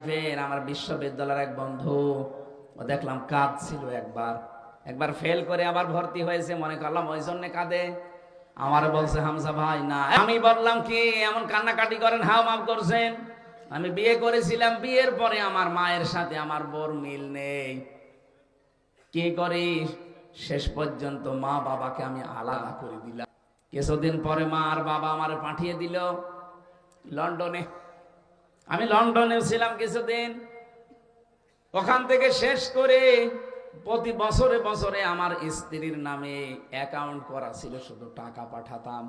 আমার বিশ্ববিদ্যালয়ের এক বন্ধু, ও দেখলাম কাঁদ ছিল একবার। একবার ফেল করে আবার ভর্তি হয়েছে, মনে করলাম ওই জন্য কাঁদে। আমার বলছে হামসা ভাই, না। আমি বললাম, কি, এমন কান্নাকাটি করেন? হাও, মাফ করছেন। আমি বিয়ে করেছিলাম, বিয়ের পরে আমার মায়ের সাথে আমার বোর মিল নেই। কি করি শেষ পর্যন্ত মা বাবাকে আমি আলাদা করে দিলাম। কিছুদিন পরে মা আর বাবা আমার পাঠিয়ে দিল। লন্ডনে আমি লন্ডনে ছিলাম কিছুদিন। ওখান থেকে শেষ করে প্রতি বছরে বছরে আমার স্ত্রীর নামে অ্যাকাউন্ট করা ছিল, শুধু টাকা পাঠাতাম।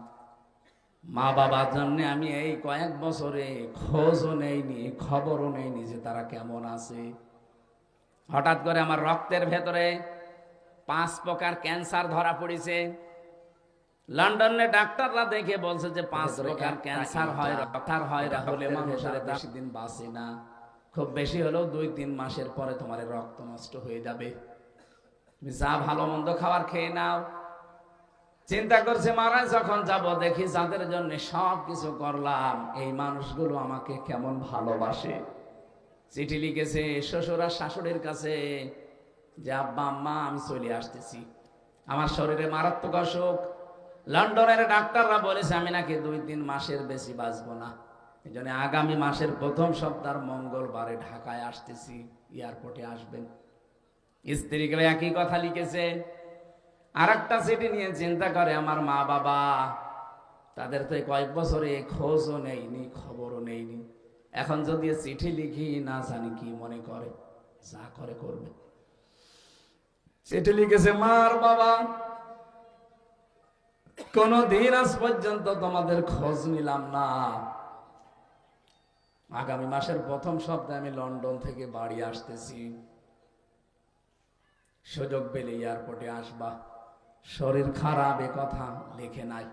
মা বাবার জন্য আমি এই কয়েক বছরে খোঁজও নেইনি, খবরও নেইনি যে তারা কেমন আছে। হঠাৎ করে আমার রক্তের ভেতরে পাঁচ প্রকার ক্যান্সার ধরা পড়েছে। লন্ডনে ডাক্তাররা দেখে বলছে যে পাঁচ প্রকার ক্যান্সার হয় রক্তার হয় হলে মানুষের বেশি দিন বাঁচে না। খুব বেশি হলেও দুই তিন মাসের পরে তোমার রক্ত নষ্ট হয়ে যাবে। তুমি যা ভালো মন্দ খাবার খেয়ে নাও। চিন্তা করছে মারা যখন যাব দেখি যাদের জন্য সব কিছু করলাম এই মানুষগুলো আমাকে কেমন ভালোবাসে। চিঠি লিখেছে শ্বশুর আর শাশুড়ির কাছে যে আব্বা আম্মা আমি চলে আসতেছি। আমার শরীরে মারাত্মক অসুখ লন্ডনের ডাক্তাররা বলেছে, আমি নাকি দুই তিন মাসের বেশি বাঁচবো না। এই জন্য আগামী মাসের প্রথম সপ্তাহ মঙ্গলবারে ঢাকায় আসতেছি, এয়ারপোর্টে আসবেন। স্ত্রীকে একই কথা লিখেছে আর একটা চিঠি নিয়ে চিন্তা করে আমার মা বাবা। তাদের তো কয়েক বছরে খোঁজও নেইনি, খবরও নেইনি। এখন যদি চিঠি লিখি, না জানি কি মনে করে, যা করে করবে। চিঠি লিখেছে, মার বাবা কোন দিন আজ পর্যন্ত তোমাদের খোঁজ নিলাম না। আগামী মাসের প্রথম সপ্তাহে আমি লন্ডন থেকে বাড়ি আসতেছি। সুযোগ পেলে এয়ারপোর্টে আসবা। শরীর খারাপ, এ কথা লিখে নাই।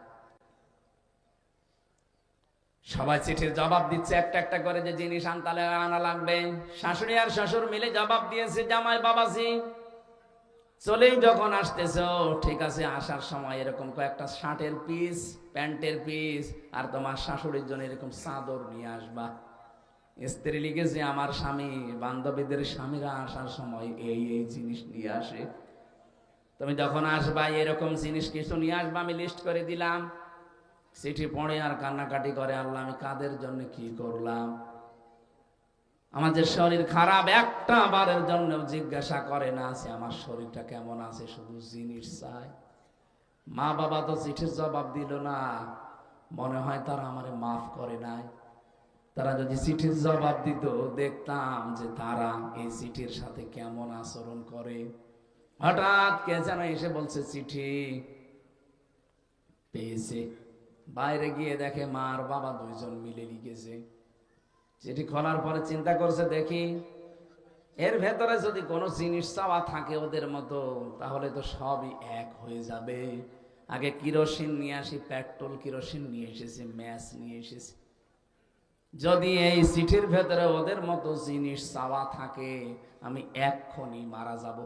সবাই চিঠির জবাব দিচ্ছে, একটা একটা করে যে জিনিস আনতালে আনা লাগবে। শাশুড়ি আর শ্বশুর মিলে জবাব দিয়েছে, জামাই বাবাজি। চলেই যখন আসতেছ, ঠিক আছে, আসার সময় এরকম কয়েকটা শার্টের পিস প্যান্টের পিস আর তোমার শাশুড়ির জন্য এরকম চাদর নিয়ে আসবা। স্ত্রী লিখেছে আমার স্বামী, বান্ধবীদের স্বামীরা আসার সময় এই এই জিনিস নিয়ে আসে। তুমি যখন আসবা, এরকম জিনিস কিছু নিয়ে আসবা, আমি লিস্ট করে দিলাম। চিঠি পড়ে আর কান্নাকাটি করে, আল্লাহ, আমি কাদের জন্য কি করলাম? আমাদের শরীর খারাপ একটা বারের জন্য জিজ্ঞাসা করে না আছে আমার শরীরটা কেমন আছে শুধু জিনিস চাই মা বাবা তো চিঠির জবাব দিল না, মনে হয় তারা আমারে মাফ করে নাই। তারা যদি চিঠির জবাব দিত, দেখতাম যে তারা এই চিঠির সাথে কেমন আচরণ করে। হঠাৎ কে যেন এসে বলছে, চিঠি পেয়েছে। বাইরে গিয়ে দেখে মা আর বাবা দুইজন মিলে লিখেছে চিঠি খোলার পরে চিন্তা করছে, দেখি, এর ভেতরে যদি কোনো জিনিস চাওয়া থাকে ওদের মতো, তাহলে তো সবই এক হয়ে যাবে। আগে কিরোসিন নিয়ে আসি, পেট্রোল কিরোসিন নিয়ে এসেছি, ম্যাচ নিয়ে এসেছি। যদি এই চিঠির ভেতরে ওদের মতো জিনিস চাওয়া থাকে, আমি এক্ষুনি মারা যাব।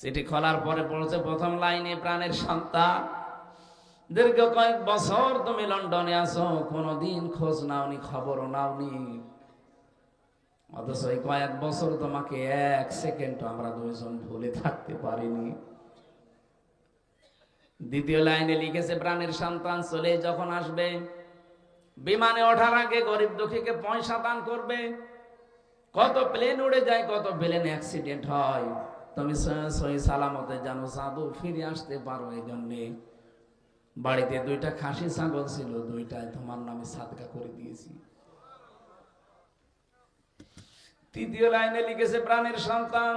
চিঠি খোলার পরে পড়ছে প্রথম লাইনে প্রাণের সন্তান দীর্ঘ কয়েক বছর তুমি লন্ডনে আসো কোনোদিন খোঁজ নাওনি, খবরও নাওনি। অথচ এই কয়েক বছর তোমাকে এক সেকেন্ড আমরা দুইজন ভুলে থাকতে পারিনি। দ্বিতীয় লাইনে লিখেছে, প্রাণের সন্তান চলে যখন আসবে, বিমানে ওঠার আগে গরিব দুঃখীকে পয়সা দান করবে। কত প্লেন উড়ে যায়, কত প্লেন অ্যাক্সিডেন্ট হয়। তুমি সই সালামতে জানো সাধু ফিরে আসতে পারো এই জন্যে বাড়িতে দুইটা খাসি ছাগল ছিল, দুইটাই তোমার নামে সাদকা করে দিয়েছি। তৃতীয় লাইনে লিখেছে, প্রাণের সন্তান,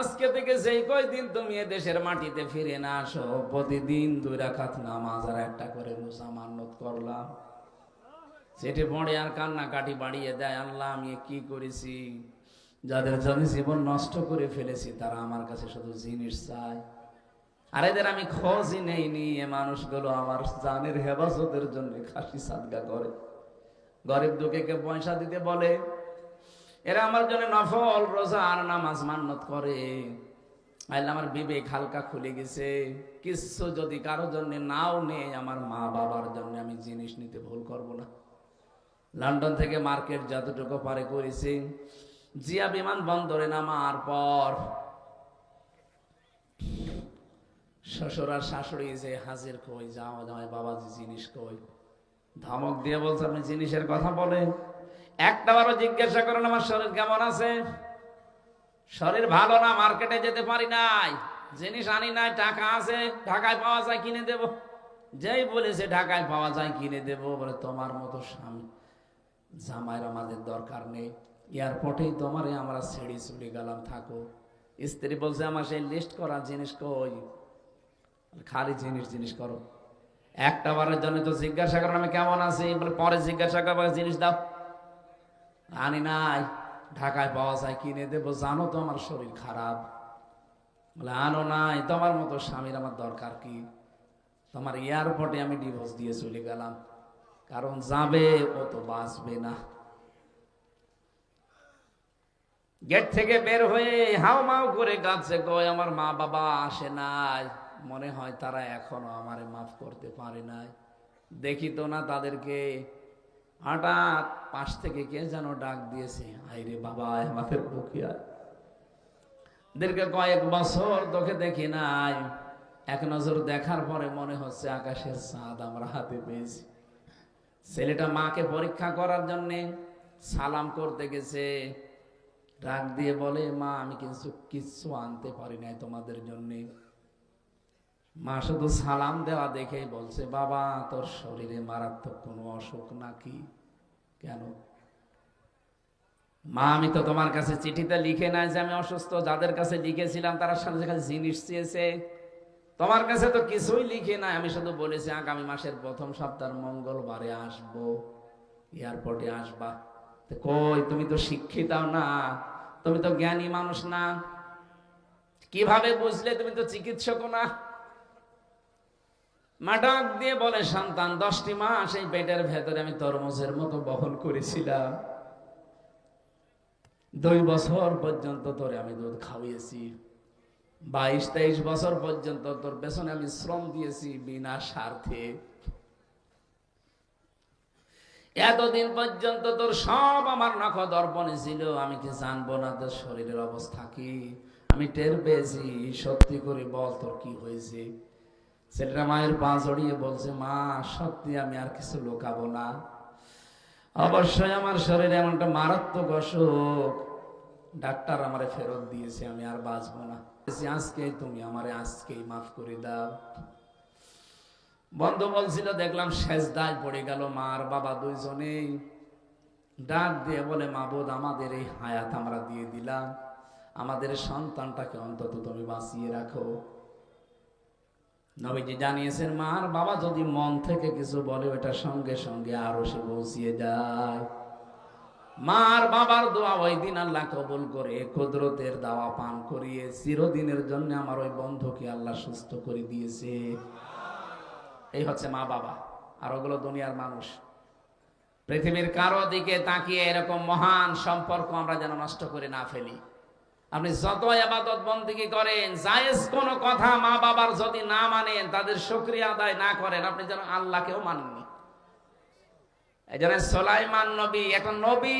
আজকে থেকে যেই কয়দিন তুমি দেশের মাটিতে ফিরে না আসো, প্রতিদিন দুই রাখাত নামাজ আর একটা করে রোজা মান্নত করলাম সেটি পড়ে আর কান্না কাটি বাড়িয়ে দেয়, আল্লাহ, আমি কি করেছি? যাদের জন্য জীবন নষ্ট করে ফেলেছি, তারা আমার কাছে শুধু জিনিস চায়। আর এদের আমি খোঁজই নেইনি, এ মানুষগুলো আমার জানের হেফাজতের জন্য খাসি সাদগা করে। গরিব দুঃখীকে পয়সা দিতে বলে? এরা আমার জন্য নফল, রোজা আর নামাজ মান্নত করে। আইলে আমার বিবেক হালকা খুলে গেছে। কিছু যদি কারও জন্য নাও নেই আমার মা বাবার জন্য আমি জিনিস নিতে ভুল করব না। লন্ডন থেকে মার্কেট যতটুকু পারে করেছি। জিয়া বিমান বন্দরে নামার পর শ্বশুর আর শাশুড়ি যে হাজির কই যাও জামাই বাবাজি জিনিস কই? ধমক দিয়ে বলছে, আপনি জিনিসের কথা বলেন। একটা বারও জিজ্ঞাসা করেন, আমার শরীর কেমন আছে? শরীর ভালো না, মার্কেটে যেতে পারি নাই। জিনিস আনি নাই, টাকা আছে, ঢাকায় পাওয়া যায়, কিনে দেব। যেই বলেছে, ঢাকায় পাওয়া যায়, কিনে দেব। বলে, তোমার মতো স্বামী, জামাইয়ের আমাদের দরকার নেই। এয়ারপোর্টেই তোমারে আমরা ছেড়ে চলে গেলাম, থাকো। স্ত্রী বলছে, আমার সেই লিস্ট করা জিনিস কই? খালি জিনিস জিনিস করো। একটা বারের জন্য তো জিজ্ঞাসা করেন আমি কেমন আছি? বলে, পরে জিজ্ঞাসা করব জিনিস দাও। আনি নাই, ঢাকায় পাওয়া যায়, কিনে দেবো, জানো তো আমার শরীর খারাপ। বলে, আনো নাই, তোমার মতো স্বামীর আমার দরকার কি? তোমার এয়ারপোর্টে আমি ডিভোর্স দিয়ে চলে গেলাম। কারণ যাবে, ও তো বাঁচবে না। গেট থেকে বের হয়ে হাও মাও করে কাঁদছে কই আমার মা বাবা আসে নাই। মনে হয় তারা এখনও আমারে মাফ করতে পারে নাই। দেখি তো না তাদেরকে হঠাৎ পাশ থেকে কে যেন ডাক দিয়েছে, আইরে বাবা আমাদের বুকে আয়। দীর্ঘ কয়েক বছর তোকে দেখি নাই। এক নজর দেখার পরে মনে হচ্ছে আকাশের চাঁদ আমরা হাতে পেয়েছি। ছেলেটা মাকে পরীক্ষা করার জন্যে সালাম করতে গেছে। ডাক দিয়ে বলে, মা, আমি কিছু কিচ্ছু আনতে পারি নাই তোমাদের জন্যে। মা শুধু সালাম দেওয়া দেখেই বলছে, বাবা, তোর শরীরে মারাত্মক কোনো অসুখ নাকি? কেন? মা, আমি তো তোমার কাছে চিঠিতে লিখে নাই যে আমি অসুস্থ, যাদের কাছে লিখেছিলাম তারা সাথে কাছে জিনিস চেয়েছে। তোমার কাছে তো কিছুই লিখে নাই, আমি শুধু বলেছি, আগামী মাসের প্রথম সপ্তাহ মঙ্গলবারে আসব, এয়ারপোর্টে আসবা। কই, তুমি তো শিক্ষিত না, তুমি তো জ্ঞানী মানুষ না। কীভাবে বুঝলে তুমি তো চিকিৎসকও না? মা ডাক দিয়ে বলে, সন্তান, দশটি মাস এই পেটের ভেতরে আমি তরমুজের মতো বহন করেছিলাম। দুই বছর পর্যন্ত তোরে আমি দুধ খাওয়িয়েছি বাইশ, তেইশ বছর পর্যন্ত তোর পেছনে আমি শ্রম দিয়েছি বিনা স্বার্থে। এতদিন পর্যন্ত তোর সব আমার নখ দর্পণে ছিল। আমি কি জানব না তোর শরীরের অবস্থা কি? আমি টের পেয়েছি। সত্যি করে বল তোর কি হয়েছে? ছেলেটা মায়ের পা জড়িয়ে বলছে, মা, সত্যি আমি আর কিছু লুকাবো না। অবশ্যই আমার শরীরে এমন একটা মারাত্মক অসুখ। ডাক্তার আমারে ফেরত দিয়েছে, আমি আর বাঁচবো না। আজকেই তুমি আমারে, আজকেই মাফ করে দাও। বন্ধু বলছিল, দেখলাম শেষ দায় পড়ে গেল মা আর বাবা দুইজনেই। ডাক দিয়ে বলে, মাবুদ, আমাদের এই হায়াত আমরা দিয়ে দিলাম। আমাদের সন্তানটাকে অন্তত তুমি বাঁচিয়ে রাখো। নবীজি জানিয়েছেন, মা, আর বাবা যদি মন থেকে কিছু বলে, ওটা সঙ্গে সঙ্গে আরও সে পৌঁছিয়ে যায়। মার বাবার দোয়া ওই দিন আল্লাহ কবুল করে কুদরতের দাওয়া পান করিয়ে চিরদিনের জন্য আমার ওই বন্ধুকে আল্লাহ সুস্থ করে দিয়েছে। এই হচ্ছে মা, বাবা, আর ওগুলো দুনিয়ার মানুষ। পৃথিবীর কারও দিকে তাকিয়ে এরকম মহান সম্পর্ক আমরা যেন নষ্ট করে না ফেলি। আপনি যত আবাদত বন্দিগি করেন, জায়েজ কোন কথা মা বাবার যদি না মানেন, তাদের শুকরিয়া আদায় না করেন, আপনি যেন আল্লাহকেও মানেননি। এই সোলাইমান নবী এখন নবী,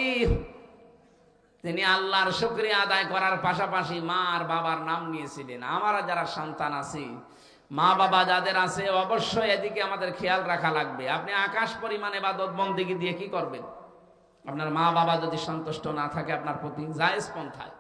তিনি আল্লাহর শুক্রিয়া আদায় করার পাশাপাশি মা আর বাবার নাম নিয়েছিলেন। আমরা যারা সন্তান আছি, মা বাবা যাদের আছে, অবশ্যই এদিকে আমাদের খেয়াল রাখা লাগবে। আপনি আকাশ পরিমাণে বা দোদবন্দিগি দিয়ে কি করবেন? আপনার মা বাবা যদি সন্তুষ্ট না থাকে, আপনার প্রতি জায়েজ পন্থায়।